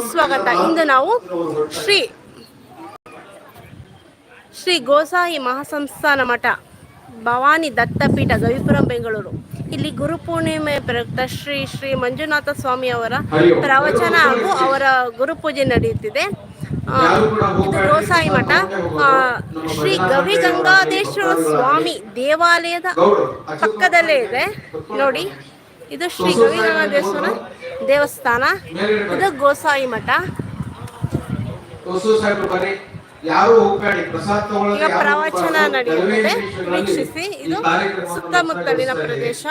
ಸುಸ್ವಾಗತ. ಇಂದು ನಾವು ಶ್ರೀ ಶ್ರೀ ಗೋಸಾಯಿ ಮಹಾಸಂಸ್ಥಾನ ಮಠ, ಭವಾನಿ ದತ್ತಪೀಠ, ಗವಿಪುರಂ, ಬೆಂಗಳೂರು. ಇಲ್ಲಿ ಗುರುಪೂರ್ಣಿಮೆ ಪ್ರಯುಕ್ತ ಶ್ರೀ ಶ್ರೀ ಮಂಜುನಾಥ ಸ್ವಾಮಿ ಅವರ ಪ್ರವಚನ ಹಾಗೂ ಅವರ ಗುರುಪೂಜೆ ನಡೆಯುತ್ತಿದೆ. ಇದು ಗೋಸಾಯಿ ಮಠ. ಶ್ರೀ ಗವಿ ಗಂಗಾಧೇಶ್ವರ ಸ್ವಾಮಿ ದೇವಾಲಯದ ಪಕ್ಕದಲ್ಲೇ ಇದೆ. ನೋಡಿ, ಇದು ಶ್ರೀ ಗವಿ ಗಂಗಾಧೇಶ್ವರ ದೇವಸ್ಥಾನ ಇದು ಗೋಸಾಯಿ ಮಠ. ಈಗ ಪ್ರವಚನ. ನಡೆಯುತ್ತದೆ. ವೀಕ್ಷಿಸಿ. ಇದು ಸುತ್ತಮುತ್ತಲಿನ ಪ್ರದೇಶ.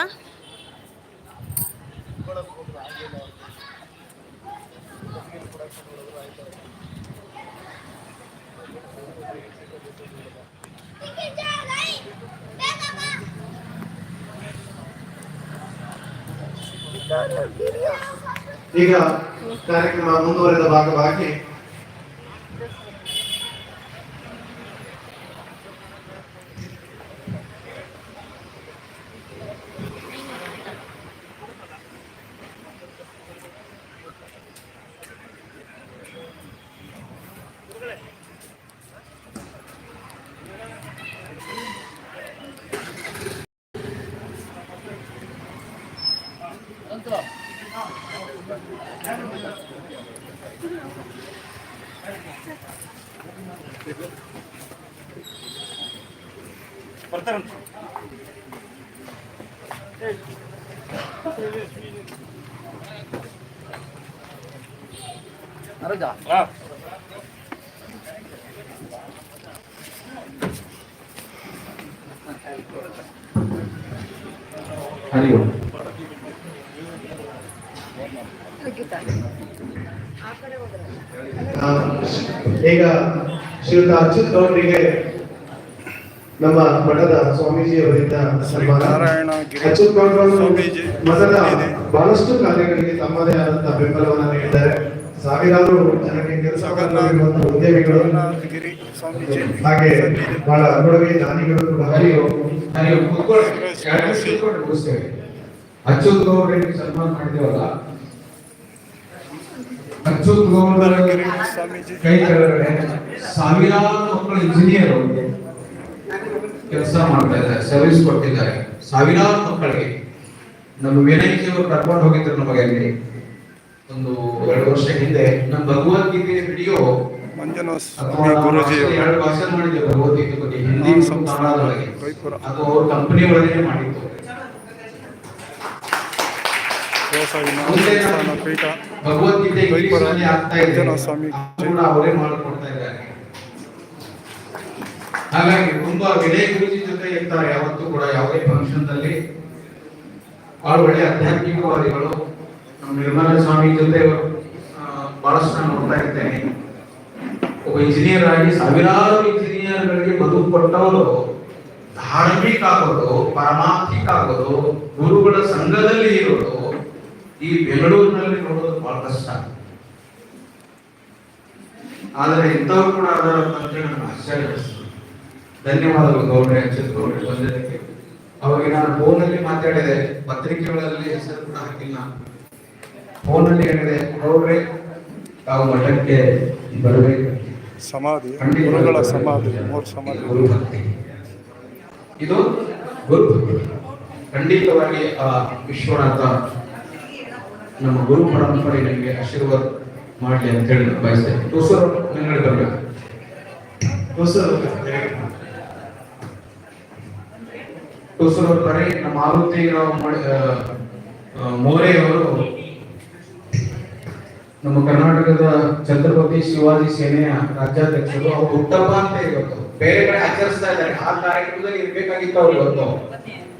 ಇದ್ದೀವಿ. ಪ್ರದೇಶ ಈಗ ಕಾರ್ಯಕ್ರಮ ಮುಂದುವರೆದ ಭಾಗವಾಗಿ ಹರಿ ಓಂ. ಈಗ ಶ್ರೀಯುತ ಅಚ್ಯುತ್ ಗೌಡ್ರಿಗೆ ನಮ್ಮ ಮಠದ ಸ್ವಾಮೀಜಿ ಅವರಿಂದ ಸನ್ಮಾನ ನಾರಾಯಣ ಗಿರಿ ಅಚ್ಯುತ್ ಗೌಡ್ರು ಸ್ವಾಮೀಜಿ ಮೊದಲ ಮಠದ ಬಹಳಷ್ಟು ಕಾರ್ಯಗಳಿಗೆ ತಮ್ಮದೇ ಆದಂತಹ ಬೆಂಬಲವನ್ನು ನೀಡಿದ್ದಾರೆ. ಸಾವಿರಾರು ಜನಕ್ಕೆ ಕೆಲಸ ಉದ್ಯಮಿಗಳು. ಹಾಗೆ ಬಹಳ ಕೊಡುಗೆ ದಾನಿಗಳು ಅಚ್ಚುತ್ ಸನ್ಮಾನ ಗಿರಿ ಸ್ವಾಮೀಜಿ. ಕೈ ಕೆಳಗಡೆ ಸಾವಿರಾರು ಮಕ್ಕಳು ಇಂಜಿನಿಯರ್ ಕೆಲಸ ಮಾಡ್ತಾ ಇದ್ದಾರೆ ಸರ್ವಿಸ್ ಕೊಟ್ಟಿದ್ದಾರೆ ಸಾವಿರಾರು ಮಕ್ಕಳಿಗೆ ನಮ್ಮ ವಿನಯ್ಜಿಯವರು ಕರ್ಕೊಂಡು ಹೋಗಿದ್ರು ನಮಗೆ ಅಲ್ಲಿ ಒಂದು ಎರಡು ವರ್ಷ ಹಿಂದೆ ನಮ್ಮ ಭಗವದ್ಗೀತೆ ವಿಡಿಯೋ ಎರಡು ಭಾಷೆ ಮಾಡಿದ್ದೇವೆ ಭಗವದ್ಗೀತೆ ಬಗ್ಗೆ ಹಿಂದಿ ಕನ್ನಡದೊಳಗೆ. ಅದು ಅವ್ರ ಕಂಪನಿ ಒಳಗೆ ಮಾಡಿತ್ತು ಭಗವದ್ಗೀತೆ ಆಗ್ತಾ ಇದೆ ಅವರೇ ಮಾಡಿಕೊಡ್ತಾ ಇದ್ದಾರೆ. ಹಾಗಾಗಿ ತುಂಬಾ ವಿನಯ ಗುರುಜಿ ಜೊತೆ ಇರ್ತಾರೆ ಯಾವತ್ತೂ ಕೂಡ ಯಾವುದೇ ಫಂಕ್ಷನ್ನಲ್ಲಿ. ಬಹಳ ಒಳ್ಳೆ ಆಧ್ಯಾತ್ಮಿಕವಾದಿಗಳು. ನಮ್ಮ ನಿರ್ಮಲ ಸ್ವಾಮಿ ಜೊತೆ ಬಹಳಷ್ಟು ನೋಡ್ತಾ ಇರ್ತೇನೆ. ಒಬ್ಬ ಇಂಜಿನಿಯರ್ ಆಗಿ ಸಾವಿರಾರು ಇಂಜಿನಿಯರ್ ಗಳಿಗೆ ಬದುಕು ಕೊಟ್ಟವರು, ಧಾರ್ಮಿಕ ಆಗೋದು, ಪರಮಾರ್ಥಿಕ ಆಗೋದು, ಗುರುಗಳ ಸಂಘದಲ್ಲಿ ಇರೋದು, ಈ ಬೆಂಗಳೂರಿನಲ್ಲಿ ನೋಡೋದು ಬಹಳ ಕಷ್ಟ. ಆದರೆ ಇಂಥವ್ರು ಕೂಡ ಅದರ ಆಶ್ಚರ್ಯ. ಧನ್ಯವಾದಗಳು ಗೌಡ್ರೆ ಗೌಡ್ರೆ ಬಂದಿದ್ದಕ್ಕೆ ಅವಾಗ ನಾನು ಫೋನಲ್ಲಿ ಮಾತಾಡಿದೆ ಪತ್ರಿಕೆಗಳಲ್ಲಿ ಹೆಸರು ಕೂಡ ಹಾಕಿಲ್ಲ. ಫೋನಲ್ಲಿ ಹೇಳಿದೆ ಗೌಡ್ರೆ ತಾವು ಮಠಕ್ಕೆ ಬರಬೇಕು. ಸಮಾಧಿ ಸಮಾಧಿ ಗುರು ಇದು ಗುರು ಖಂಡಿತವಾಗಿ ಆ ವಿಶ್ವನಾಥ ನಮ್ಮ ಗುರು ಪರಂಪರೆ ನಿಮಗೆ ಆಶೀರ್ವಾದ ಮಾಡಲಿ ಅಂತ ಹೇಳಿ ಬಯಸ್ತೇನೆ. ಹೊಸರು ಮುಂಗಡೆ ಬರಬೇಕು ಹೊಸರು ತುಸರು ಕರೆ ನಮ್ಮ ಮಾರುತಿ ರಾವ್ ಮಡಿ- ಆ, ಆ, ಮೋರೆ ನಮ್ಮ ಕರ್ನಾಟಕದ ಛತ್ರಪತಿ ಶಿವಾಜಿ ಸೇನೆಯ ರಾಜ್ಯಾಧ್ಯಕ್ಷರು ಅವರು ಹುಟ್ಟಪ್ಪ ಅಂತ ಇವತ್ತು ಬೇರೆ ಕಡೆ ಆಚರಿಸ್ತಾ ಇದ್ದಾರೆ. ಆ ಕಾರ್ಯಕ್ರಮದಲ್ಲಿ ಇರ್ಬೇಕಾಗಿತ್ತು ಅವ್ರು ಇವತ್ತು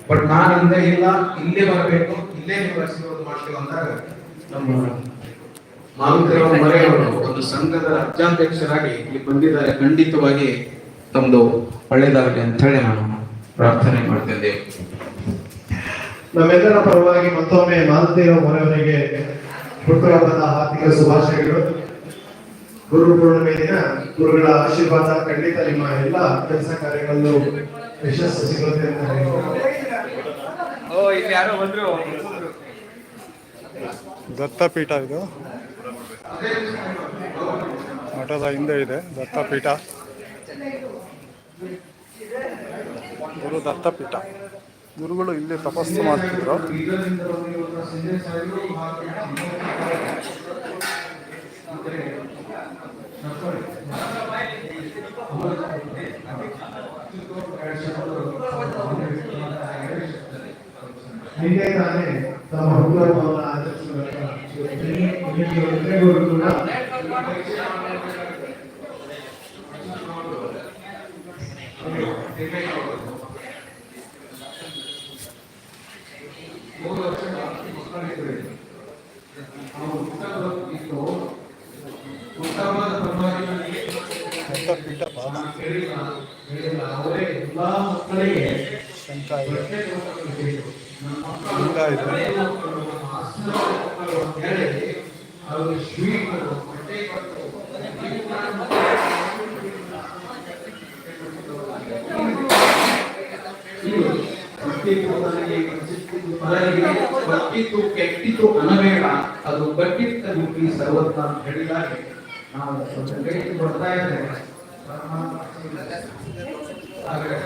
ಬಟ್ ನಾನು ಅಂದ್ರೆ ಇಲ್ಲ ಇಲ್ಲೇ ಬರಬೇಕು ಇಲ್ಲೇ ನೀವು ಆಶೀರ್ವಾದ ಮಾಡ್ತೀವಿ ಅಂದಾಗ ನಮ್ಮ ಮಾರುತಿರಾವ್ ಮರೆ ಒಂದು ಸಂಘದ ರಾಜ್ಯಾಧ್ಯಕ್ಷರಾಗಿ ಇಲ್ಲಿ ಬಂದಿದ್ದಾರೆ. ಖಂಡಿತವಾಗಿ ತಮ್ಮದು ಒಳ್ಳೇದಾಗಲಿ ಅಂತ ಹೇಳಿ ನಾನು ಪ್ರಾರ್ಥನೆ ಮಾಡ್ತಿದ್ದೇವೆ ನಮ್ಮೆಲ್ಲರ ಪರವಾಗಿ ಮತ್ತೊಮ್ಮೆ ಮಾಲದೇವ ಮೊರೆಯವರಿಗೆ ಹುಟ್ಟುಹಬ್ಬದ ಹಾರ್ದಿಕ ಶುಭಾಶಯಗಳು. ಗುರು ಪೂರ್ಣಿಮೆ ದಿನ ಗುರುಗಳ ಆಶೀರ್ವಾದ ಖಂಡಿತ ನಿಮ್ಮ ಎಲ್ಲ ಕೆಲಸ ಕಾರ್ಯಗಳಲ್ಲೂ ಯಶಸ್ಸು ಸಿಗುತ್ತೆ ಅಂತ ಹೇಳ್ತೀನಿ. ದತ್ತಪೀಠ ಇದು. ಮಠದ ಹಿಂದೆ ಇದೆ ದತ್ತಪೀಠ. ಗುರು ದತ್ತಪೀಠ. ಗುರುಗಳು ಇಲ್ಲಿ ತಪಸ್ಸು ಮಾಡ್ತಿದ್ರು. ವೆಂಕಟೇಗೌಡರು ಕೂಡ ಮೂರು ವರ್ಷ ಮಕ್ಕಳಿದ್ರು ಪರವಾಗಿ ಹೇಳಿಲ್ಲ ಹೇಳಿಲ್ಲ ಅವರೇ ಎಲ್ಲಾ ಮಕ್ಕಳಿಗೆ ಹೇಳಿ ಅವರು ಸ್ವೀಟ್ ಬಟ್ಟೆ ಕೊಟ್ಟು ಬಟ್ಟಿತ್ತು ಕೆಟ್ಟಿತ್ತು ಅನ್ನಬೇಡ ಅದು ಬಟ್ಟಿತ್ತ ದುಡ್ಡಿ ಸರ್ವತ್ತ ಅಂತ ಹೇಳಿದಾಗ ನಾವು ಸ್ವಲ್ಪ ಕೈ ಬರ್ತಾ ಇದ್ದೇವೆ. ಪರಮಾತ್ಮ ಹಾಗಾಗಿ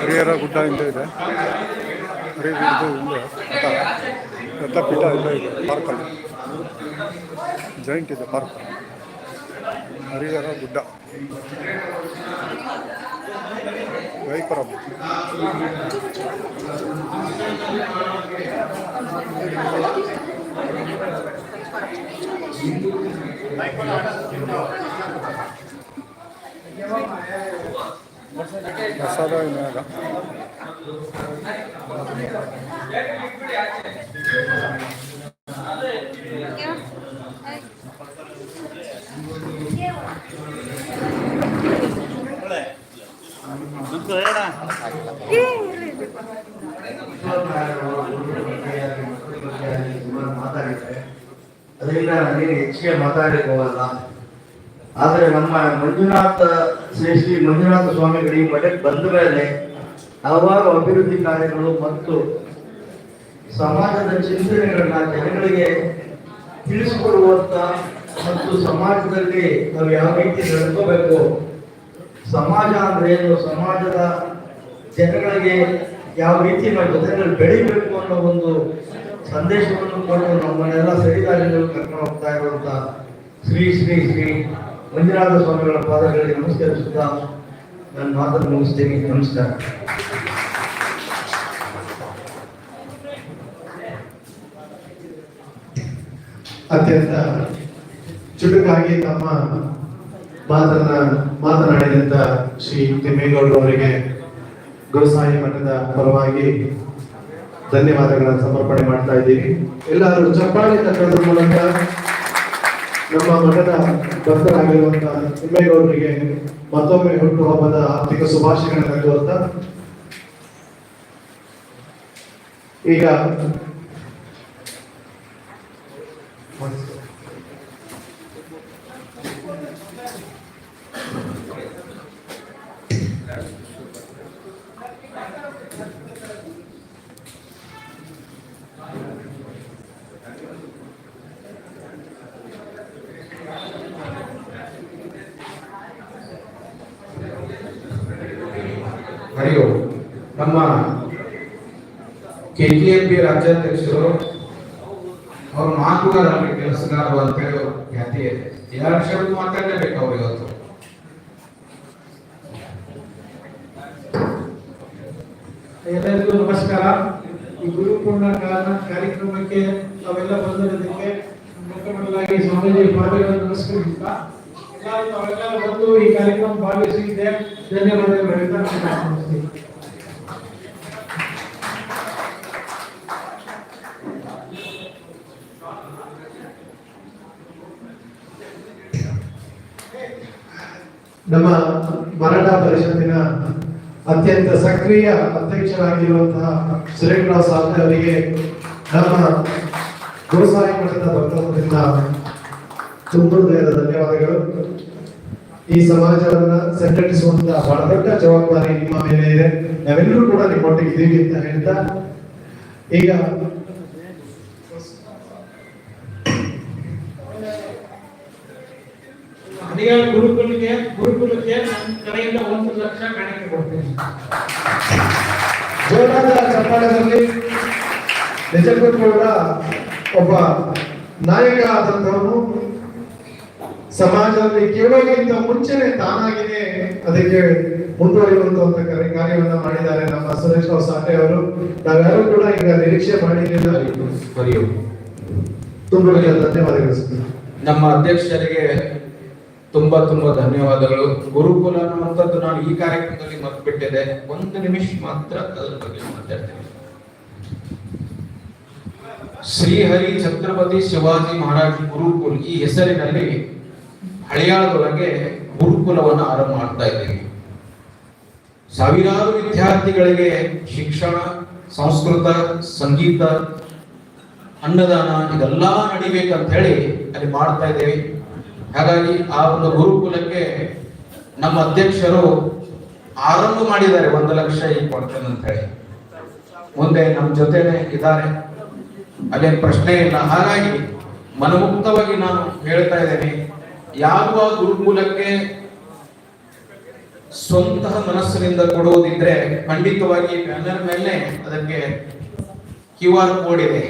ಹರಿಹರ ಗುಡ್ಡ ಇದೆ. ಇದು ಹಿಂದೆ. ಮಠ ದತ್ತಪೀಠ ಇಲ್ಲೇ ಇದೆ. ಪಾರ್ಕಲ್ಲಿ ಜಾಯಿಂಟ್ ಇದೆ ಪಾರ್ಕ್. ಹರಿಹರ ಗುಡ್ಡ. ವೈಪುರಂ ಪ್ರಸಾದ ವಿನಿಯೋಗ ಸುಮಾರು ಮಾತಾಡಿದ್ದಾರೆ ಅದರಿಂದ ನಾನೇನು ಹೆಚ್ಚಿಗೆ ಮಾತಾಡಲಿಕ್ಕೆ ಆದರೆ ನಮ್ಮ ಮಂಜುನಾಥ ಶ್ರೀ ಶ್ರೀ ಮಂಜುನಾಥ ಸ್ವಾಮಿಗಳು ಈ ಮಠಕ್ಕೆ ಬಂದ ಮೇಲೆ ಹಲವಾರು ಅಭಿವೃದ್ಧಿ ಕಾರ್ಯಗಳು ಮತ್ತು ಸಮಾಜದ ಚಿಂತನೆಗಳನ್ನ ಜನಗಳಿಗೆ ತಿಳಿಸಿಕೊಡುವಂತ ಮತ್ತು ಸಮಾಜದಲ್ಲಿ ನಾವು ಯಾವ ರೀತಿ ನಡ್ಕೋಬೇಕು, ಸಮಾಜ ಅಂದ್ರೆ ಏನು, ಸಮಾಜದ ಜನಗಳಿಗೆ ಯಾವ ರೀತಿ ನಾವು ಜನಗಳು ಬೆಳಿಬೇಕು ಅನ್ನೋ ಒಂದು ಸಂದೇಶವನ್ನು ಕೊಟ್ಟು ನಮ್ಮನ್ನೆಲ್ಲ ಸರಿದಾರಿಗಳು ಕರ್ಕೊಂಡು ಹೋಗ್ತಾ ಇರುವಂತ ಶ್ರೀ ಶ್ರೀ ಶ್ರೀ ಮಂಜುನಾಥ ಸ್ವಾಮಿಗಳ ಪಾದಗಳಿಗೆ ನಮಸ್ಕರಿಸುತ್ತಾ ನನ್ನ ಮಾತನ್ನು ಮುಗಿಸ್ತೇನೆ. ನಮಸ್ಕಾರ. ಅತ್ಯಂತ ಚುಟುಕಾಗಿ ತಮ್ಮ ಮಾತನ್ನ ಮಾತನಾಡಿದಂತ ಶ್ರೀ ತಿಮ್ಮೇಗೌಡರು ಅವರಿಗೆ ಗುರುಸಾಯಿ ಮಠದ ಪರವಾಗಿ ಧನ್ಯವಾದಗಳನ್ನು ಸಮರ್ಪಣೆ ಮಾಡ್ತಾ ಇದ್ದೀವಿ. ಎಲ್ಲರೂ ಚಪ್ಪಾಳೆ ತಕ್ಕದ್ರ ಮೂಲಕ ನಮ್ಮ ಮಠದ ಭಕ್ತರಾಗಿರುವಂತಹ ತಿಮ್ಮೇಗೌಡರಿಗೆ ಮತ್ತೊಮ್ಮೆ ಹುಟ್ಟುಹಬ್ಬದ ಆರ್ಥಿಕ ಶುಭಾಶಯಗಳನ್ನು ಕೋರ್ತ ಈಗ ಹರಿಯೋ ನಮ್ಮ ಕೆಜಿಎಂಪಿ ರಾಜ್ಯಾಧ್ಯಕ್ಷರು ಅವ್ರ ಮಾತುಗಾರ ಕೆಲಸಗಾರರು ಅಂತ ಹೇಳಿ ಅವ್ರ ಖ್ಯಾತಿ ಇದೆ. ಎರಡು ಶಬ್ದ ಮಾತಾಡಲೇಬೇಕು ಅವ್ರು ಇವತ್ತು ಎಲ್ಲರಿಗೂ ನಮಸ್ಕಾರ. ಈ ಗುರು ಪೂರ್ಣ ಕಾರ್ಯಕ್ರಮಕ್ಕೆ ತಾವೆಲ್ಲ ಬಂದಿರೋದಕ್ಕೆ ಮೊದಲಾಗಿ ಸ್ವಾಮೀಜಿ ಪಾದಗಳನ್ನು ನಮಸ್ಕರಿಸುತ್ತಾ, ಎಲ್ಲರೂ ತಾವೆಲ್ಲ ಬಂದು ಈ ಕಾರ್ಯಕ್ರಮ ಭಾಗವಹಿಸಿದ್ದೆ. ಧನ್ಯವಾದಗಳು ಹೇಳ್ತಾ ನಮ್ಮ ಮರಾಠ ಪರಿಷತ್ತಿನ ಅತ್ಯಂತ ಸಕ್ರಿಯ ಅಧ್ಯಕ್ಷರಾಗಿರುವಂತಹ ಸುರೇಂದ್ರ ಸಾಧನೆ ಅವರಿಗೆ ನಮ್ಮ ಗೋಸಾಯಿ ಮಠದ ಭಕ್ತರಿಂದ ತುಂಬ ಧನ್ಯವಾದಗಳು. ಈ ಸಮಾಜವನ್ನ ಸಂಘಟಿಸುವಂತಹ ಬಹಳ ದೊಡ್ಡ ಜವಾಬ್ದಾರಿ ನಿಮ್ಮ ಮೇಲೆ ಇದೆ. ನಾವೆಲ್ಲರೂ ಕೂಡ ನಿಮ್ಮೊಟ್ಟಿಗೆ ಇದೀವಿ ಅಂತ ಹೇಳ್ತಾ ಈಗ ಅಡಿಯಾಳ ಗುರುಕುಲಕ್ಕೆ ಗುರುಕುಲಕ್ಕೆ ನನ್ನ ಕಡೆಯಿಂದ ಒಂದು ಲಕ್ಷ ಕಾಣಿಕೆ ಕೊಡ್ತೀನಿ. ಜೋರಾದ ಚಪ್ಪಾಳದಲ್ಲಿ ನಿಜಕ್ಕೂ ಕೂಡ ಒಬ್ಬ ನಾಯಕ ಆದಂತವನು ಸಮಾಜದಲ್ಲಿ ಕೇಳೋಕ್ಕಿಂತ ಮುಂಚೆನೆ ತಾನಾಗಿನೇ ಅದಕ್ಕೆ ಮುಂದುವರಿಯುವಂತ ಕರೆ ಕಾರ್ಯವನ್ನ ಮಾಡಿದ್ದಾರೆ ನಮ್ಮ ಸುರೇಶ್ ರಾವ್ ಸಾಟೆ ಅವರು. ನಾವೆಲ್ಲರೂ ಕೂಡ ಈಗ ನಿರೀಕ್ಷೆ ಮಾಡಿರಲಿಲ್ಲ. ತುಂಬ ಧನ್ಯವಾದಗಳು. ನಮ್ಮ ಅಧ್ಯಕ್ಷರಿಗೆ ತುಂಬಾ ತುಂಬಾ ಧನ್ಯವಾದಗಳು. ಗುರುಕುಲ ಅನ್ನುವಂಥದ್ದು ನಾನು ಈ ಕಾರ್ಯಕ್ರಮದಲ್ಲಿ ಮರ್ತ್ಬಿಟ್ಟಿದೆ ಒಂದು ನಿಮಿಷ ಮಾತ್ರ ಅದರ ಬಗ್ಗೆ ಮಾತಾಡ್ತೇನೆ. ಶ್ರೀಹರಿ ಛತ್ರಪತಿ ಶಿವಾಜಿ ಮಹಾರಾಜ್ ಗುರುಕುಲ್ ಈ ಹೆಸರಿನಲ್ಲಿ ಹಳೆಯಾಳದೊಳಗೆ ಗುರುಕುಲವನ್ನು ಆರಂಭ ಮಾಡ್ತಾ ಇದ್ದೀವಿ ಸಾವಿರಾರು ವಿದ್ಯಾರ್ಥಿಗಳಿಗೆ ಶಿಕ್ಷಣ, ಸಂಸ್ಕೃತ, ಸಂಗೀತ, ಅನ್ನದಾನ ಇದೆಲ್ಲ ನಡಿಬೇಕಂತ ಹೇಳಿ ಅಲ್ಲಿ ಮಾಡ್ತಾ ಇದ್ದೇವೆ. ಹಾಗಾಗಿ ಆ ಒಂದು ಗುರುಕುಲಕ್ಕೆ ನಮ್ಮ ಅಧ್ಯಕ್ಷರು ಆರಂಭ ಮಾಡಿದ್ದಾರೆ ಒಂದು ಲಕ್ಷ ಈಗ ಕೊಡ್ತೇನೆ ಅಂತ ಹೇಳಿ. ಮುಂದೆ ನಮ್ಮ ಜೊತೆನೆ ಇದ್ದಾರೆ. ಅಲ್ಲೇನ್ ಪ್ರಶ್ನೆ ಇಲ್ಲ. ಹಾಗಾಗಿ ಮನಮುಕ್ತವಾಗಿ ನಾನು ಹೇಳ್ತಾ ಇದ್ದೇನೆ ಯಾವ ಗುರುಕುಲಕ್ಕೆ ಸ್ವಂತ ಮನಸ್ಸಿನಿಂದ ಕೊಡುವುದಿದ್ರೆ ಖಂಡಿತವಾಗಿ ಬ್ಯಾನರ್ ಮೇಲೆ ಅದಕ್ಕೆ ಕ್ಯೂ ಆರ್ ಕೋಡ್ ಇದೆ.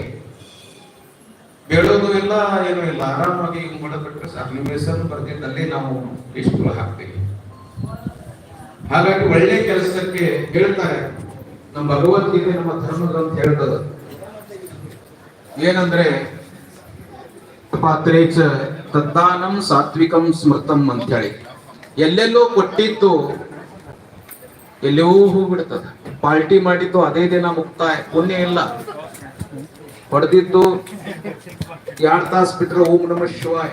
ಬೇಡೋದು ಇಲ್ಲ, ಏನೂ ಇಲ್ಲ. ಆರಾಮಾಗಿ ಹಿಂಗೆ ಮಾಡಬೇಕು ಸರ್ ನಿಮ್ಮ ಹೆಸರು ಬರ್ತಿದ್ದಲ್ಲಿ ನಾವು ಇಷ್ಟು ಹಾಕ್ತೀವಿ. ಹಾಗಾಗಿ ಒಳ್ಳೆ ಕೆಲಸಕ್ಕೆ ಹೇಳ್ತಾರೆ, ನಮ್ಮ ಭಗವದ್ಗೀತೆ, ನಮ್ಮ ಧರ್ಮದ ಅಂತ ಹೇಳ್ತದ. ಏನಂದ್ರೆ, ಪಾತ್ರೆ ತದ್ದಾನಂ ಸಾತ್ವಿಕಂ ಸ್ಮೃತಂ ಅಂತ ಹೇಳಿ ಎಲ್ಲೆಲ್ಲೋ ಕೊಟ್ಟಿತ್ತು ಎಲ್ಲೋ ಹೋಗ್ಬಿಡ್ತದ. ಪಾರ್ಟಿ ಮಾಡಿದ್ದು ಅದೇ ದಿನ ಮುಕ್ತಾಯ. ಪುಣ್ಯ ಇಲ್ಲ. ಹೊಡೆದಿದ್ದು ಎರಡ್ ತಾಸು ಬಿಟ್ರೆ ಓಂ ನಮ ಶಿವಾಯ.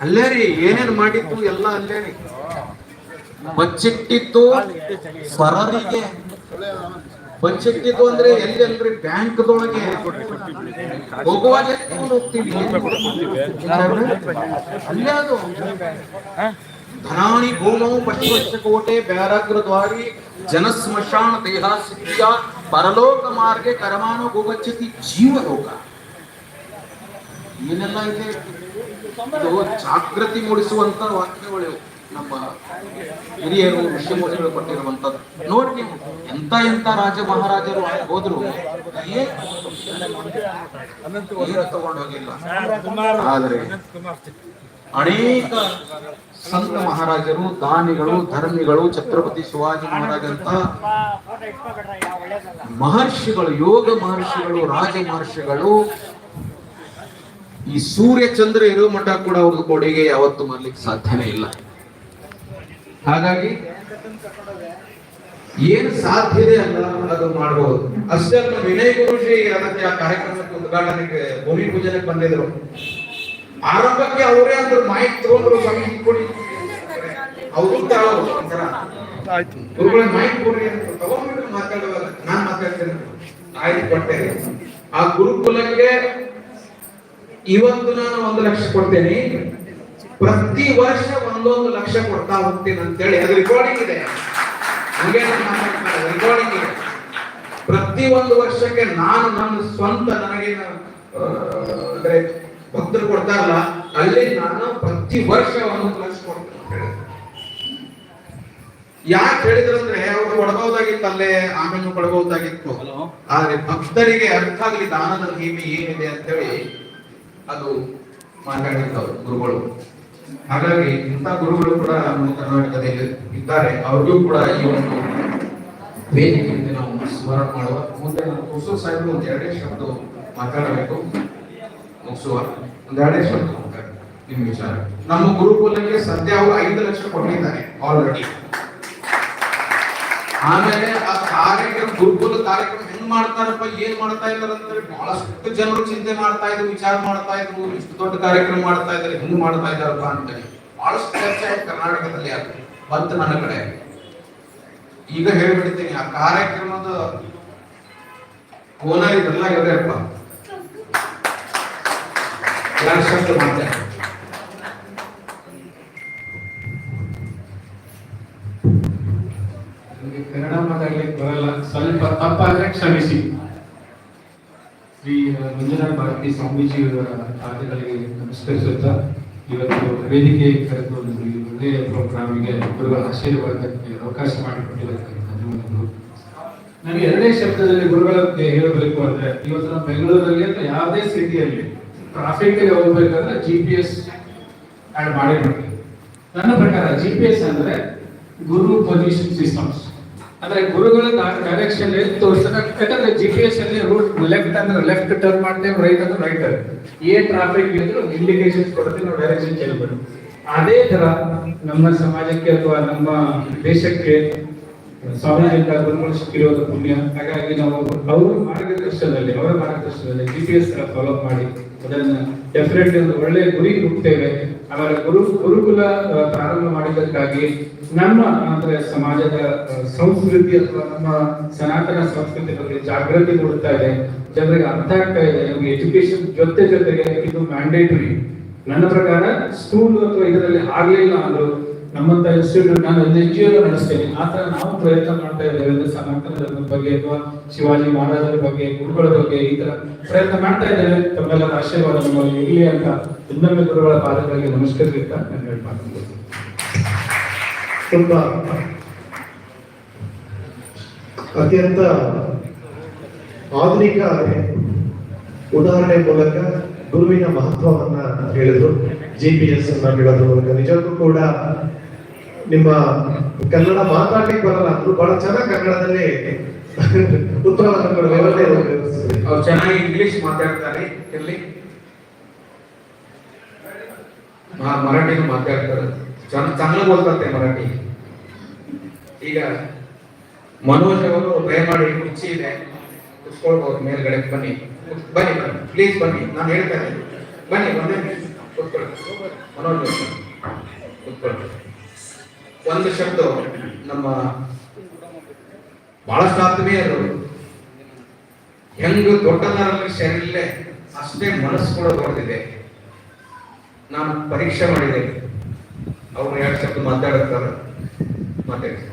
ಅಲ್ಲೇ ರೀ, ಏನೇನ್ ಮಾಡಿದ್ದು ಎಲ್ಲ ಅಲ್ಲೇ ರೀ. ಬಚ್ಚಿಟ್ಟಿದ್ದು ಪರರಿಗೆ ಬಚ್ಚಿಟ್ಟಿದ್ದು ಅಂದ್ರೆ ಎಲ್ಲೆಲ್ರಿ ಬ್ಯಾಂಕ್ದೊಳಗೆ. ಹೋಗುವಾಗ ಹೋಗ್ತೀವಿ. ಅಲ್ಲೇ ಅದು. ಧನಾನಿ ಭೂಮೌ ಪಶ್ಚಿಮಶ್ಚ ಕೋಟೆ ಬ್ಯಾರಾಗ್ರ ದ್ವಾರಿ ಜನ ಸ್ಮಶಾನ ದೇಹ ಸಿದ್ಧಿಯ. ಪರಲೋಕ ಮಾರ್ಗ ಕರಮಾನು ಗೋಗಚ್ಚತಿ ಜೀವಲೋಕ ಏನೆಲ್ಲ ಇದೆ? ಇದು ಜಾಗೃತಿ ಮೂಡಿಸುವಂತ ವಾಕ್ಯಗಳು ನಮ್ಮ ಹಿರಿಯರು ಋಷಿಮುನಿಗಳು ಕೊಟ್ಟಿರುವಂತದ್ದು ನೋಡಿ ನೀವು ಎಂತ ಎಂತ ರಾಜ ಮಹಾರಾಜರು ಹೋದ್ರು ತಗೊಂಡೋಗಿಲ್ಲ. ಆದ್ರೆ ಅನೇಕ ಸಂತ ಮಹಾರಾಜರು, ದಾನಿಗಳು, ಧರ್ಮಿಗಳು, ಛತ್ರಪತಿ ಶಿವಾಜಿ ಮಹಾರಾಜಂತ ಮಹರ್ಷಿಗಳು, ಯೋಗ ಮಹರ್ಷಿಗಳು, ರಾಜ ಮಹರ್ಷಿಗಳು, ಈ ಸೂರ್ಯ ಚಂದ್ರ ಇರೋ ಮಠ ಕೂಡ ಅವ್ರಿಗೆ ಕೊಡುಗೆ ಯಾವತ್ತು ಮಾಡ್ಲಿಕ್ಕೆ ಸಾಧ್ಯನೇ ಇಲ್ಲ. ಹಾಗಾಗಿ ಏನು ಇದೆ ಅಲ್ಲ, ಅದು ಮಾಡಬಹುದು ಅಷ್ಟೇ ವಿನಯ್ ಗುರುಜಿ ಅದಕ್ಕೆ ಆ ಕಾರ್ಯಕ್ರಮಕ್ಕೆ ಉದ್ಘಾಟನೆಗೆ ಭೂಮಿ ಪೂಜೆಗೆ ಬಂದಿದ್ರು. ಆರಂಭಕ್ಕೆ ಅವರೇ ಅಂದ್ರು, ಮಾಹಿತಿ ತಗೊಂಡ್ರು ಸ್ವಾಮಿ ಕೊಡಿ. ಒಂಥರ ಆಯ್ತು. ಗುರುಗಳ ಮೈಕ್ ಕೊಡ್ರಿ ಅಂತ ತಗೊಂಡ್ಬಿಟ್ಟು ಮಾತಾಡುವಾಗ ನಾನ್ ಮಾತಾಡ್ತೇನೆ. ಆಯ್ತು ಕೊಡ್ತೇನೆ ಆ ಗುರುಕುಲಕ್ಕೆ ಇವತ್ತು ನಾನು ಒಂದು ಲಕ್ಷ ಕೊಡ್ತೇನೆ. ಪ್ರತಿ ವರ್ಷ ಒಂದೊಂದು ಲಕ್ಷ ಕೊಡ್ತಾ ಹೋಗ್ತೀನಿ ಅಂತೇಳಿ. ಅದು ರೆಕಾರ್ಡಿಂಗ್ ಇದೆ. ರೆಕಾರ್ಡಿಂಗ್ ಇದೆ. ಪ್ರತಿ ಒಂದು ವರ್ಷಕ್ಕೆ ನಾನು ನನ್ನ ಸ್ವಂತ ನನಗೆ ಅಂದ್ರೆ ಭಕ್ತರು ಕೊಡ್ತಾರಲ್ಲ ಅಲ್ಲಿ ನಾನು ಪ್ರತಿ ವರ್ಷ ಒಂದೊಂದು ಲಕ್ಷ ಕೊಡ್ತೇನೆ. ಯಾಕೆ ಹೇಳಿದ್ರಂದ್ರೆ ಅವ್ರು ಕೊಡಬಹುದಾಗಿತ್ತು ಅಲ್ಲೇ ಆಮೇಲೆ ಕೊಡಬಹುದಾಗಿತ್ತು. ಆದ್ರೆ ಭಕ್ತರಿಗೆ ಅರ್ಥ ಆಗಲಿ ದಾನದ ಮಹಿಮೆ ಏನಿದೆ ಅಂತೇಳಿ ಅದು ಮಾತಾಡಿದ್ದವರು ಗುರುಗಳು. ಹಾಗಾಗಿ ಇಂಥ ಗುರುಗಳು ಕೂಡ ನಮ್ಮ ಕರ್ನಾಟಕದಲ್ಲಿ ಇದ್ದಾರೆ. ಅವ್ರಿಗೂ ಕೂಡ ಈ ಒಂದು ವೇದಿಕೆಯಿಂದ ನಾವು ಸ್ಮರಣ ಮಾಡುವ ಮುಂದೆ ನಾನು ಕುಸು ಸಾಹೇಬರು ಒಂದ್ ಎರಡೇ ಶಬ್ದ ಮಾತಾಡಬೇಕು. ಮುಗಿಸುವ. ಒಂದ್ ಎರಡೇ ಶಬ್ದ ಮಾತಾಡಿ ನಿಮ್ ವಿಚಾರ. ನಮ್ಮ ಗುರುಕುಲಕ್ಕೆ ಸದ್ಯ ಅವರು ಐದು ಲಕ್ಷ ಕೊಟ್ಟಿದ್ದಾರೆ ಆಲ್ರೆಡಿ ಆಮೇಲೆ ಆ ಕಾರ್ಯಕ್ರಮ, ಗುರುಕುಲ ಕಾರ್ಯಕ್ರಮ ಹೆಂಗ್ ಮಾಡ್ತಾರಪ್ಪ, ಏನ್ ಮಾಡ್ತಾ ಇದಾರೆ ಅಂತ ಹೇಳಿ ಬಹಳಷ್ಟು ಜನರು ಚಿಂತೆ ಮಾಡ್ತಾ ಇದ್ರು, ವಿಚಾರ ಮಾಡ್ತಾ ಇದ್ರು, ಇಷ್ಟು ದೊಡ್ಡ ಕಾರ್ಯಕ್ರಮ ಮಾಡ್ತಾ ಇದ್ದಾರೆ ಹೆಂಗ್ ಮಾಡ್ತಾ ಇದಾರಪ್ಪ ಅಂತ ಹೇಳಿ ಬಹಳಷ್ಟು ಚರ್ಚೆ ಕರ್ನಾಟಕದಲ್ಲಿ ಆಗ್ತದೆ ಬಂತು ನನ್ನ ಕಡೆ. ಈಗ ಹೇಳ್ಬಿಡ್ತೀನಿ, ಆ ಕಾರ್ಯಕ್ರಮದ ಓನರ್ ಇದೆಲ್ಲ ಇವರೇ ಅಪ್ಪ. ಮಾಡ್ತಾರೆ ನನಗೆ ಕನ್ನಡ ಮಾತಾಡ್ಲಿಕ್ಕೆ ತಪ್ಪಾದ್ರೆ ಕ್ಷಮಿಸಿ. ಶ್ರೀ ಮಂಜುನಾಥ ಭಾರತಿ ಸ್ವಾಮೀಜಿಯವರ ಪಾದಗಳಿಗೆ ನಮಸ್ಕರಿಸುತ್ತಾ ಇವತ್ತು ವೇದಿಕೆ ಕರೆದುಕೊಂಡು ಈ ಒಳ್ಳೆಯ ಪ್ರೋಗ್ರಾಮಿಗೆ ಗುರುಗಳ ಆಶೀರ್ವಾದಕ್ಕೆ ಅವಕಾಶ ಮಾಡಿಕೊಟ್ಟಿರೋದಕ್ಕೆ ಧನ್ಯವಾದಗಳು. ನನಗೆ ಎರಡನೇ ಶಬ್ದದಲ್ಲಿ ಗುರುಗಳ ಬಗ್ಗೆ ಹೇಳಬೇಕು ಅಂದ್ರೆ, ಇವತ್ತು ನಮ್ಮ ಬೆಂಗಳೂರಲ್ಲಿ ಅಂತ ಯಾವುದೇ ಸಿಟಿಯಲ್ಲಿ ಟ್ರಾಫಿಕ್ ಹೋಗ್ಬೇಕಂದ್ರೆ ಜಿ ಪಿ ಎಸ್ ಆ್ಯಡ್ ಮಾಡಿರ್ಬೇಕು ನನ್ನ ಪ್ರಕಾರ ಜಿ ಪಿ ಎಸ್ ಅಂದ್ರೆ ಗುರು ಪೊಸಿಷನ್ ಸಿಸ್ಟಮ್ಸ್ ಅಂದ್ರೆ ಗುರುಗಳು ಡೈರೆಕ್ಷನ್ ತೋರಿಸ್ತಾರೆ. ಯಾಕಂದ್ರೆ ಜಿ ಪಿ ಎಸ್ ಅಲ್ಲಿ ರೂಟ್ ಲೆಫ್ಟ್ ಅಂದ್ರೆ ಲೆಫ್ಟ್ ಟರ್ನ್ ಮಾಡ್ತೇವೆ ರೈಟ್ ಅಂದ್ರೆ ರೈಟ್ ಏನ್ ಟ್ರಾಫಿಕ್ ಇದ್ರು ಇಂಡಿಕೇಶನ್ ಕೊಡ್ತೀವಿ ನಾವು ಡೈರೆಕ್ಷನ್ ಕೇಳಬೇಕು ಅದೇ ತರ ನಮ್ಮ ಸಮಾಜಕ್ಕೆ ಅಥವಾ ನಮ್ಮ ದೇಶಕ್ಕೆ ಸಮಾಜದಿಂದ ಗುರುಗಳು ಸಿಕ್ಕಿರೋದು ಪುಣ್ಯ. ಹಾಗಾಗಿ ನಾವು ಅವರು ಮಾರ್ಗದರ್ಶನದಲ್ಲಿ, ಅವರ ಮಾರ್ಗದರ್ಶನದಲ್ಲಿ ಜಿ ಪಿ ಎಸ್ ಫಾಲೋ ಮಾಡಿ. ಅದನ್ನ ಡೆಫಿನೆಟ್ಲಿ ಒಂದು ಒಳ್ಳೆಯ ಗುರಿ ಹುಟ್ಟುತ್ತೇವೆ. ಅವರ ಗುರು, ಗುರುಕುಲ ಪ್ರಾರಂಭ ಮಾಡಿದ್ದಕ್ಕಾಗಿ ನಮ್ಮ ಅಂದ್ರೆ ಸಮಾಜದ ಸಂಸ್ಕೃತಿ ಅಥವಾ ನಮ್ಮ ಸನಾತನ ಸಂಸ್ಕೃತಿ ಬಗ್ಗೆ ಜಾಗೃತಿ ಮೂಡುತ್ತಾ ಇದೆ. ಜನರಿಗೆ ಅರ್ಥ ಆಗ್ತಾ ಇದೆ. ನಮಗೆ ಎಜುಕೇಶನ್ ಜೊತೆ ಜೊತೆಗೆ ಇದು ಮ್ಯಾಂಡೇಟರಿ ನನ್ನ ಪ್ರಕಾರ ಸ್ಕೂಲ್ ಅಥವಾ ಇದರಲ್ಲಿ ಆಗ್ಲಿಲ್ಲ ಅಂದ್ರು ನಮ್ಮಂತ ಇನ್ಸ್ಟಿಟ್ಯೂಟ್ ನಾನು ಒಂದು ಎನ್ ಜಿ ನಡೆಸ್ತೇನೆ. ಆ ತರ ನಾವು ಪ್ರಯತ್ನ ಮಾಡ್ತಾ ಇದ್ದೇವೆ. ಅಂದ್ರೆ ಬಗ್ಗೆ ಅಥವಾ ಶಿವಾಜಿ ಮಹಾರಾಜರ ಬಗ್ಗೆ, ಗುರುಗಳ ಬಗ್ಗೆ ಈ ತರ ಪ್ರಯತ್ನ ಮಾಡ್ತಾ ಇದ್ದೇವೆ. ತಮ್ಮೆಲ್ಲ ಆಶೀರ್ವಾದ ಇರಲಿ ಅಂತ ಇನ್ನೊಮ್ಮೆ ಗುರುಗಳ ಪಾದಗಳಿಗೆ ನಮಸ್ಕರಿಸುತ್ತಾ ನಾನು ಹೇಳ್ಬಾರ್ದು ತುಂಬಾ ಅತ್ಯಂತ ಆಧುನಿಕ ಉದಾಹರಣೆ ಮೂಲಕ ಗುರುವಿನ ಮಹತ್ವವನ್ನ ಹೇಳಿದ್ರು. ಜಿ ಪಿ ಎಸ್ ಅನ್ನ ಹೇಳೋದ್ರ ಮೂಲಕ. ನಿಜಕ್ಕೂ ಕೂಡ ನಿಮ್ಮ ಕನ್ನಡ ಮಾತಾಡ್ಲಿಕ್ಕೆ ಬರಲ್ಲ ಅಂದ್ರು ಬಹಳ ಚೆನ್ನಾಗಿ ಕನ್ನಡದಲ್ಲಿ ವ್ಯವಸ್ಥೆ. ಅವ್ರು ಚೆನ್ನಾಗಿ ಇಂಗ್ಲಿಷ್ ಮಾತಾಡ್ತಾರೆ, ಇರ್ಲಿ. ಮ- ಮರಾಠಿನೂ ಮಾತಾಡ್ತಾರೆ. ಚೆನ್ನ- ಚೆನ್ನಾಗಿ ಓದ್ತಾರೆ ಮರಾಠಿ. ಈಗ ಮನೋಜ್ ಅವರು ದಯಮಾಡಿ ಕುರ್ಚಿ ಇದೆ. ಕುತ್ಕೊಳ್ಬಹುದು ಮೇಲ್ಗಡೆ ಬನ್ನಿ. ಬನ್ನಿ ಬನ್ನಿ. ಪ್ಲೀಸ್ ಬನ್ನಿ. ನಾನು ಹೇಳ್ತೇನೆ ಬನ್ನಿ, ಒಂದೇ ಕೂತ್ಕೊಳ್ಳಿ. ಮನೋಜ್ ಕೂತ್ಕೊಳ್ಳಿ. ಒಂದು ಶಬ್ದ ನಮ್ಮ ಬಹಳಷ್ಟು ಆತ್ಮೀಯರು ಹೆಂಗ ದೊಡ್ಡದಾರಲ್ಲಿ ಶರೀರಲ್ಲೇ ಅಷ್ಟೇ ಮನಸ್ಸು ಕೂಡ ಬರ್ತಿದೆ ನಾನು ಪರೀಕ್ಷೆ ಮಾಡಿದೆ. ಅವ್ರು ಎರಡು ಶಬ್ದ ಮಾತಾಡುತ್ತಾರೆ. ಮತ್ತೆ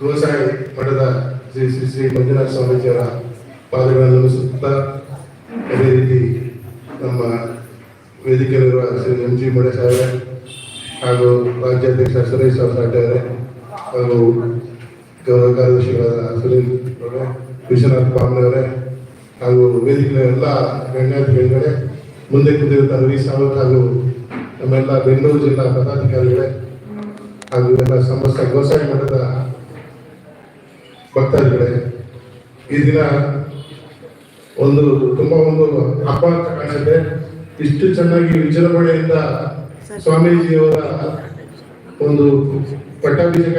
ಗೋಸಾಯಿ ಮಠದ ಶ್ರೀ ಶ್ರೀ ಶ್ರೀ ಮಂಜುನಾಥ ಸ್ವಾಮೀಜಿಯವರ ಪಾದಗಳನ್ನು ಸುತ್ತ ಅದೇ ರೀತಿ ನಮ್ಮ ವೇದಿಕೆಯಲ್ಲಿರುವ ಶ್ರೀ ಎಂ ಜಿ ಮಡೇಶ್ ಅವರೇ ಹಾಗೂ ರಾಜ್ಯಾಧ್ಯಕ್ಷ ಸುರೇಶ್ ಸಾಟೆ ಅವರೇ ಹಾಗೂ ಗೌರವ ಕಾರ್ಯದರ್ಶಿಗಳಾದ ಸುನೀಲ್ ಅವರೇ, ವಿಶ್ವನಾಥ್ ಪಾಂಡೆ ಅವರೇ, ಹಾಗೂ ವೇದಿಕೆಯ ಎಲ್ಲ ಗಣ್ಯಾಧಿಕಾರಿಗಳೇ, ಮುಂದೆ ಕುಂದಿರುವಂತಹ ವಿ ಸಾವತ್ ಹಾಗೂ ನಮ್ಮೆಲ್ಲ ಬೆಂಗಳೂರು ಜಿಲ್ಲಾ ಪದಾಧಿಕಾರಿಗಳೇ, ಹಾಗೂ ಎಲ್ಲ ಸಮಸ್ತ ಗೋಸಾಯಿ ಮಠದ ಭಕ್ತಾದಿಗಳೇ, ಈ ದಿನ ಒಂದು ತುಂಬಾ ಒಂದು ಹಬ್ಬ ಅಂತ ಕಾಣಿಸುತ್ತೆ. ಇಷ್ಟು ಚೆನ್ನಾಗಿ ವಿಜೃಂಭಣೆಯಿಂದ ಸ್ವಾಮೀಜಿಯವರ ಒಂದು ಪಟ್ಟಾಭಿಷೇಕ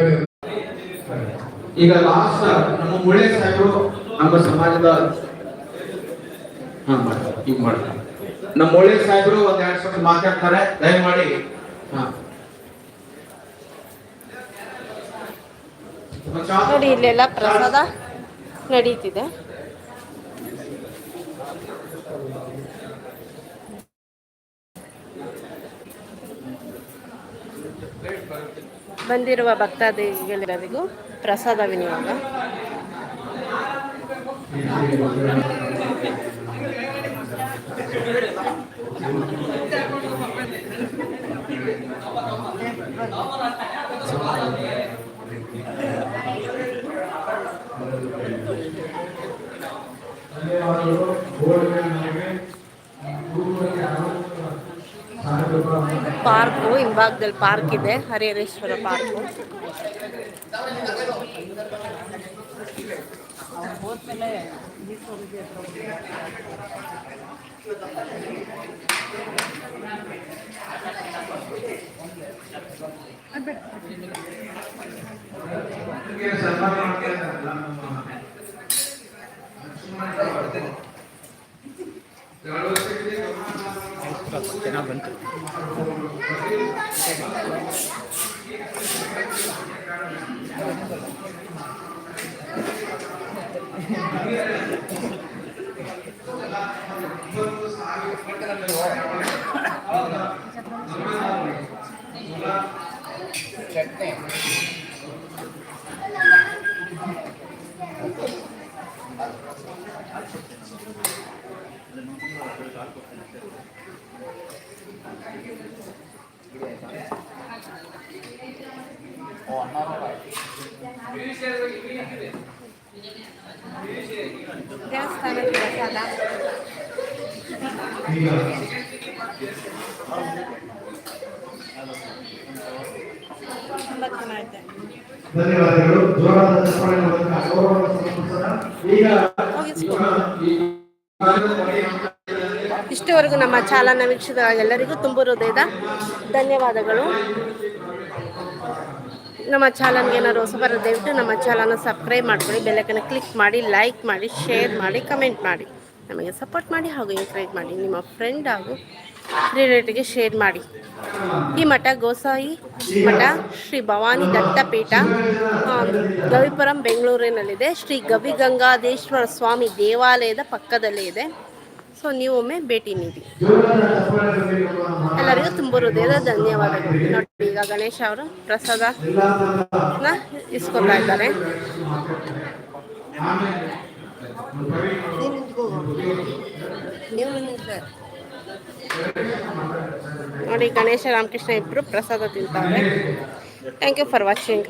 ಈಗ ಲಾಸ್ಟ್ ನಮ್ಮ ಮುಳೆ ಸಾಹೇಬರು ನಮ್ಮ ಸಮಾಜದ ಹಾ ಮಾಡ್ತಾರೆ ಈಗ ಮಾಡ್ತಾರೆ ನಮ್ಮ ಮುಳೆ ಸಾಹೇಬರು ಒಂದ್ ಎರಡ್ ಶಬ್ದ ಮಾತಾಡ್ತಾರೆ ದಯಮಾಡಿ. ಹಾ. ನೋಡಿ ಇಲ್ಲೆಲ್ಲ ಪ್ರಸಾದ ನಡೀತಿದೆ. ಬಂದಿರುವ ಭಕ್ತಾದಿಗಳೆಲ್ಲರಿಗೂ ಪ್ರಸಾದ ವಿನಿಯೋಗ. ಧನ್ಯವಾದಗಳು ಪಾರ್ಕು ಹಿಂಭಾಗದಲ್ಲಿ ಪಾರ್ಕ್ ಇದೆ ಹರಿಹರೇಶ್ವರ ಪಾರ್ಕು ನಿಮ್ಗೆ ಸನ್ಮಾನ ಮಾಡ್ತಾ ಇದ್ದಾರಲ್ಲ ನಮ್ಮ ಲಕ್ಷ್ಮಣ ದೇವಸ್ಥಾನದ ಪ್ರಸಾದ ತುಂಬ ಚೆನ್ನಾಗಿದೆ ಧನ್ಯವಾದಗಳು. ಜೋರಾದ ಚಪ್ಪಾಳೆ ಮೂಲಕ ಗೌರವವನ್ನು ಸಮರ್ಪಿಸೋಣ ಈಗ ಇಷ್ಟವರೆಗೂ ನಮ್ಮ ಚಾಲನ ವೀಕ್ಷಿಸಿದ ಎಲ್ಲರಿಗೂ ತುಂಬ ಹೃದಯದ ಧನ್ಯವಾದಗಳು. ನಮ್ಮ ಚಾಲನ್ಗೆ ಏನಾದ್ರು ಹೊಸಬರ ದಯವಿಟ್ಟು ನಮ್ಮ ಚಾನಲ್ನ ಸಬ್ಸ್ಕ್ರೈಬ್ ಮಾಡ್ಕೊಳ್ಳಿ ಬೆಲ್ಲಕ್ಕನ್ನು ಕ್ಲಿಕ್ ಮಾಡಿ, ಲೈಕ್ ಮಾಡಿ, ಶೇರ್ ಮಾಡಿ, ಕಮೆಂಟ್ ಮಾಡಿ. ನಮಗೆ ಸಪೋರ್ಟ್ ಮಾಡಿ ಹಾಗೂ ಎಂಕರೇಜ್ ಮಾಡಿ. ನಿಮ್ಮ ಫ್ರೆಂಡ್ ಹಾಗೂ ರಿಲೇಟಿವ್ಗೆ ಶೇರ್ ಮಾಡಿ. ಈ ಮಠ ಗೋಸಾಯಿ ಮಠ ಶ್ರೀ ಭವಾನಿ ದತ್ತಪೀಠ ಗವಿಪುರಂ ಬೆಂಗಳೂರಿನಲ್ಲಿದೆ. ಶ್ರೀ ಗವಿಗಂಗಾಧೇಶ್ವರ ಸ್ವಾಮಿ ದೇವಾಲಯದ ಪಕ್ಕದಲ್ಲೇ ಇದೆ. ಸೊ ಒಮ್ಮೆ ಭೇಟಿ ನೀಡಿ. ಎಲ್ಲರಿಗೂ ತುಂಬ ಹೃದಯದ ಧನ್ಯವಾದಗಳು. ನೋಡಿ ಈಗ ಗಣೇಶ ಅವರು ಪ್ರಸಾದ ಇಸ್ಕೊತಾ ಇದ್ದಾರೆ. ನೋಡಿ ಗಣೇಶ ರಾಮಕೃಷ್ಣ ಇಬ್ಬರು ಪ್ರಸಾದ ತಿಂತಾರೆ. Thank you for watching